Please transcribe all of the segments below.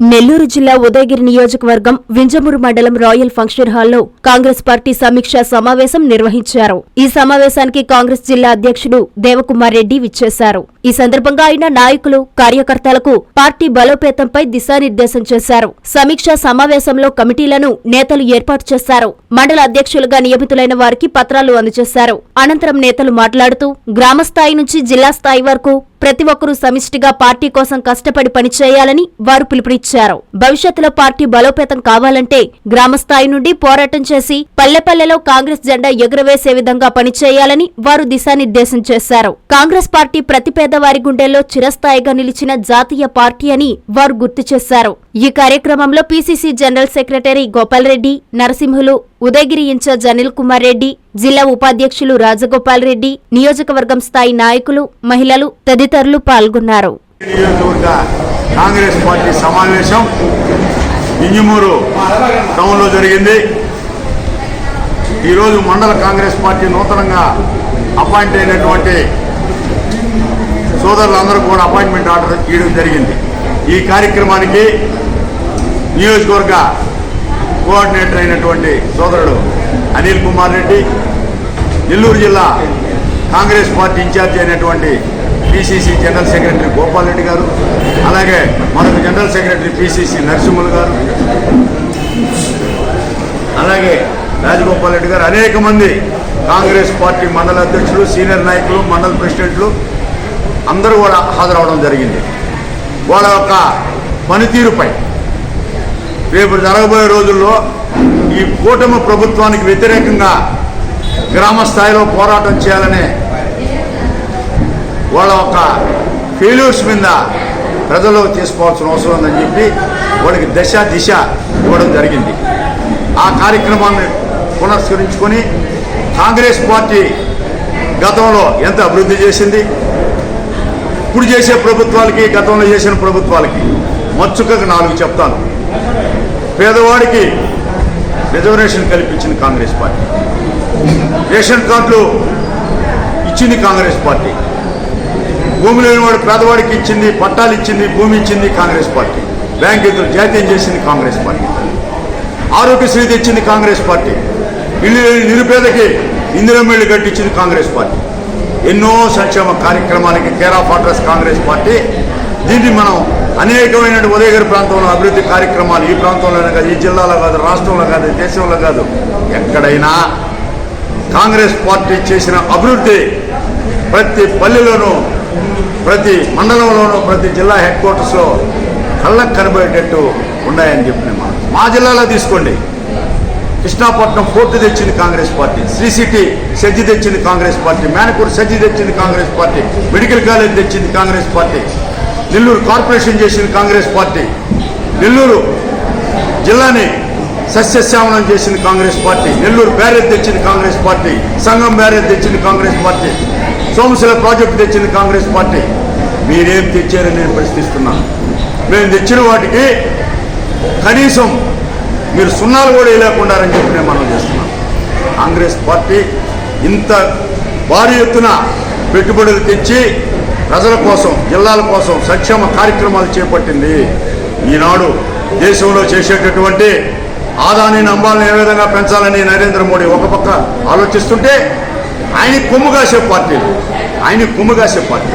నెల్లూరు జిల్లా ఉదయగిరి నియోజకవర్గం వింజమూరు మండలం రాయల్ ఫంక్షన్ హాల్లో కాంగ్రెస్ పార్టీ సమీక్షా సమావేశం నిర్వహించారు. ఈ సమావేశానికి కాంగ్రెస్ జిల్లా అధ్యక్షుడు దేవకుమార్ రెడ్డి విచ్చేశారు. ఈ సందర్భంగా ఆయన నాయకులు కార్యకర్తలకు పార్టీ బలోపేతంపై దిశానిర్దేశం చేశారు. సమీక్షా సమావేశంలో కమిటీలను నేతలు ఏర్పాటు చేశారు. మండల అధ్యక్షులుగా నియమితులైన వారికి పత్రాలు అందజేశారు. అనంతరం నేతలు మాట్లాడుతూ గ్రామ స్థాయి నుంచి జిల్లా స్థాయి వరకు ప్రతి ఒక్కరూ సమిష్టిగా పార్టీ కోసం కష్టపడి పనిచేయాలని వారు పిలుపునిచ్చారు. భవిష్యత్తులో పార్టీ బలోపేతం కావాలంటే గ్రామస్థాయి నుండి పోరాటం చేసి పల్లెపల్లెలో కాంగ్రెస్ జెండా ఎగురవేసే విధంగా పనిచేయాలని వారు దిశానిర్దేశం చేశారు. కాంగ్రెస్ పార్టీ ప్రతి పేదవారి గుండెల్లో చిరస్థాయిగా నిలిచిన జాతీయ పార్టీ అని వారు గుర్తు చేశారు. ఈ కార్యక్రమంలో PCC general secretary Gopal Reddy Narasimhulu Udayagiri in charge Anil Kumar Reddy జిల్లా ఉపాధ్యక్షులు రాజగోపాల్ రెడ్డి నియోజకవర్గం స్థాయి నాయకులు మహిళలు తదితరులు పాల్గొన్నారు. కాంగ్రెస్ పార్టీ సమావేశం ఇంజమూరు టౌన్లో జరిగింది. ఈరోజు మండల కాంగ్రెస్ పార్టీ నూతనంగా అపాయింట్ అయినటువంటి సోదరులందరూ కూడా అపాయింట్మెంట్ ఆర్డర్ ఇవ్వడం జరిగింది. ఈ కార్యక్రమానికి నియోజకవర్గ కోఆర్డినేటర్ అయినటువంటి సోదరుడు అనిల్ కుమార్ రెడ్డి నెల్లూరు జిల్లా కాంగ్రెస్ పార్టీ ఇన్ఛార్జ్ అయినటువంటి PCC general secretary Gopal Reddy garu అలాగే మరొక జనరల్ సెక్రటరీ పిసిసి నరసింహులు గారు అలాగే రాజగోపాల్ రెడ్డి గారు అనేక మంది కాంగ్రెస్ పార్టీ మండల అధ్యక్షులు సీనియర్ నాయకులు మండల ప్రెసిడెంట్లు అందరూ కూడా హాజరవడం జరిగింది. వాళ్ళ యొక్క పనితీరుపై. రేపు జరగబోయే రోజుల్లో ఈ కూటమి ప్రభుత్వానికి వ్యతిరేకంగా గ్రామ స్థాయిలో పోరాటం చేయాలనే వాళ్ళ యొక్క ఫెయిల్యూర్స్ మీద ప్రజలు తీసుకోవాల్సిన అవసరం ఉందని చెప్పి వాళ్ళకి దశ దిశ ఇవ్వడం జరిగింది. ఆ కార్యక్రమాన్ని పునస్కరించుకొని కాంగ్రెస్ పార్టీ గతంలో ఎంత అభివృద్ధి చేసింది ఇప్పుడు చేసే ప్రభుత్వాలకి గతంలో చేసిన ప్రభుత్వాలకి మచ్చుకకు నాలుగు చెప్తాను. పేదవాడికి రిజర్వేషన్ కల్పించింది కాంగ్రెస్ పార్టీ. రేషన్ కార్డులు ఇచ్చింది కాంగ్రెస్ పార్టీ. భూమి లేనివాడు పేదవాడికి ఇచ్చింది పట్టాలు ఇచ్చింది భూమి ఇచ్చింది కాంగ్రెస్ పార్టీ. బ్యాంకులు జాతీయం చేసింది కాంగ్రెస్ పార్టీ. ఆరోగ్యశ్రీ తెచ్చింది కాంగ్రెస్ పార్టీ. ఇల్లు లేని నిరుపేదకి ఇందిరమ్మేళ్ళు కట్టించింది కాంగ్రెస్ పార్టీ. ఎన్నో సంక్షేమ కార్యక్రమాలకి care of address Congress party దీన్ని మనం అనేకమైన ఉదయగిరి ప్రాంతంలో అభివృద్ధి కార్యక్రమాలు ఈ ప్రాంతంలోనే కాదు ఈ జిల్లాలో కాదు రాష్ట్రంలో కాదు దేశంలో కాదు ఎక్కడైనా కాంగ్రెస్ పార్టీ చేసిన అభివృద్ధి ప్రతి పల్లెలోనూ ప్రతి మండలంలోనూ ప్రతి జిల్లా హెడ్ క్వార్టర్స్లో కళ్ళకు కనబడేటట్టు ఉన్నాయని చెప్పిన మా జిల్లాలో తీసుకోండి. కృష్ణాపట్నం ఫోర్టు తెచ్చింది కాంగ్రెస్ పార్టీ శ్రీ సిటీ సెజ్జి తెచ్చింది కాంగ్రెస్ పార్టీ మేనపూర్ సెజ్జి తెచ్చింది కాంగ్రెస్ పార్టీ మెడికల్ కాలేజ్ తెచ్చింది కాంగ్రెస్ పార్టీ నెల్లూరు కార్పొరేషన్ చేసింది కాంగ్రెస్ పార్టీ నెల్లూరు జిల్లాని సస్యశ్యామనం చేసింది కాంగ్రెస్ పార్టీ నెల్లూరు బ్యారేజ్ తెచ్చింది కాంగ్రెస్ పార్టీ సంఘం బ్యారేజ్ తెచ్చింది కాంగ్రెస్ పార్టీ సోమశిల ప్రాజెక్టు తెచ్చింది కాంగ్రెస్ పార్టీ. మీరేం తెచ్చారని నేను ప్రశ్నిస్తున్నాను మేము తెచ్చిన వాటికి కనీసం మీరు సున్నాలు కూడా వేయలేకుండారని చెప్పి నేను మనం చేస్తున్నాం కాంగ్రెస్ పార్టీ ఇంత భారీ ఎత్తున పెట్టుబడులు తెచ్చి ప్రజల కోసం జిల్లాల కోసం సంక్షేమ కార్యక్రమాలు చేపట్టింది. ఈనాడు దేశంలో చేసేటటువంటి ఆదాని అంబాలను ఏ విధంగా పెంచాలని నరేంద్ర మోడీ ఒక పక్క ఆలోచిస్తుంటే ఆయన కొమ్ము కాసే పార్టీలు ఆయన కొమ్ము కాసే పార్టీ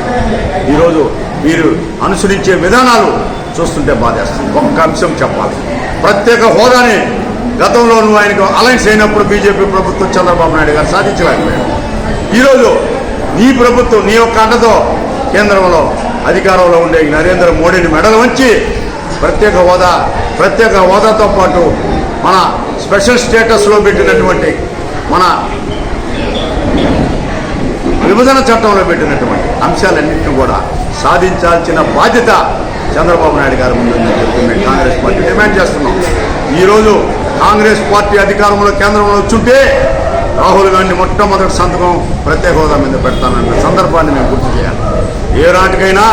ఈరోజు మీరు అనుసరించే విధానాలు చూస్తుంటే బాధేస్తుంది. ఒక్క అంశం చెప్పాలి. ప్రత్యేక హోదాని గతంలో నువ్వు ఆయనకు అలయన్స్ అయినప్పుడు బీజేపీ ప్రభుత్వం చంద్రబాబు నాయుడు గారు సాధించలేకపోయాడు ఈరోజు నీ ప్రభుత్వం నీ యొక్క అండతో కేంద్రంలో అధికారంలో ఉండే నరేంద్ర మోడీని మెడలు వంచి ప్రత్యేక హోదా ప్రత్యేక హోదాతో పాటు మన స్పెషల్ స్టేటస్లో పెట్టినటువంటి మన విభజన చట్టంలో పెట్టినటువంటి అంశాలన్నింటినీ కూడా సాధించాల్సిన బాధ్యత చంద్రబాబు నాయుడు గారి ముందుందని చెప్పి మేము కాంగ్రెస్ పార్టీ డిమాండ్ చేస్తున్నాం. ఈరోజు కాంగ్రెస్ పార్టీ అధికారంలో కేంద్రంలో వచ్చుంటే రాహుల్ గాంధీ మొట్టమొదటి సంతకం ప్రత్యేక హోదా మీద పెడతానన్న సందర్భాన్ని మేము గుర్తు చేయాలి. ఏ నాటికైనా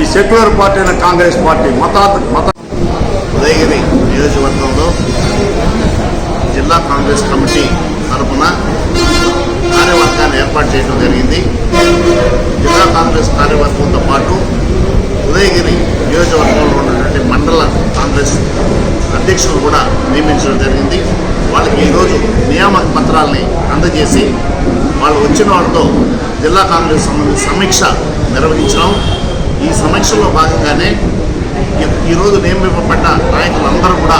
ఈ సెక్యులర్ పార్టీ అయిన కాంగ్రెస్ పార్టీ మత మత ఉదయగిరి నియోజకవర్గంలో జిల్లా కాంగ్రెస్ కమిటీ తరఫున కార్యవర్గాన్ని ఏర్పాటు చేయడం జరిగింది. జిల్లా కాంగ్రెస్ కార్యవర్గంతో ఉదయగిరి నియోజకవర్గంలో ఉన్నటువంటి మండల కాంగ్రెస్ అధ్యక్షులు కూడా నియమించడం జరిగింది. వాళ్ళకి ఈరోజు నియామక పత్రాలని అందజేసి వాళ్ళు వచ్చిన వాళ్ళతో జిల్లా కాంగ్రెస్ సంబంధించి సమీక్ష నిర్వహించడం ఈ సమీక్షలో భాగంగానే ఈ- ఈరోజు నియమింపబడ్డ నాయకులందరూ కూడా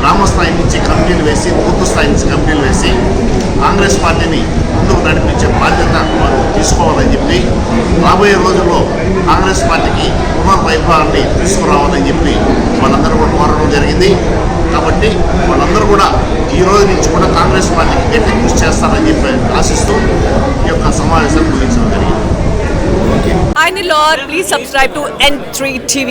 గ్రామ స్థాయి నుంచి కమిటీలు వేసి బూత్ స్థాయి నుంచి కమిటీలు వేసి కాంగ్రెస్ పార్టీని ముందుకు నడిపించే బాధ్యత వారు తీసుకోవాలని చెప్పి రాబోయే రోజుల్లో కాంగ్రెస్ పార్టీకి పునర్వైభవాన్ని తీసుకురావాలని చెప్పి వాళ్ళందరూ కూడా కోరడం జరిగింది. కాబట్టి వాళ్ళందరూ కూడా ఈ రోజు నుంచి కూడా కాంగ్రెస్ పార్టీకి గట్టి కృషి చేస్తారని చెప్పి ఆశిస్తూ ఈ యొక్క సమావేశాన్ని ముగించడం జరిగింది. Hi Nilor, please subscribe to N3 TV.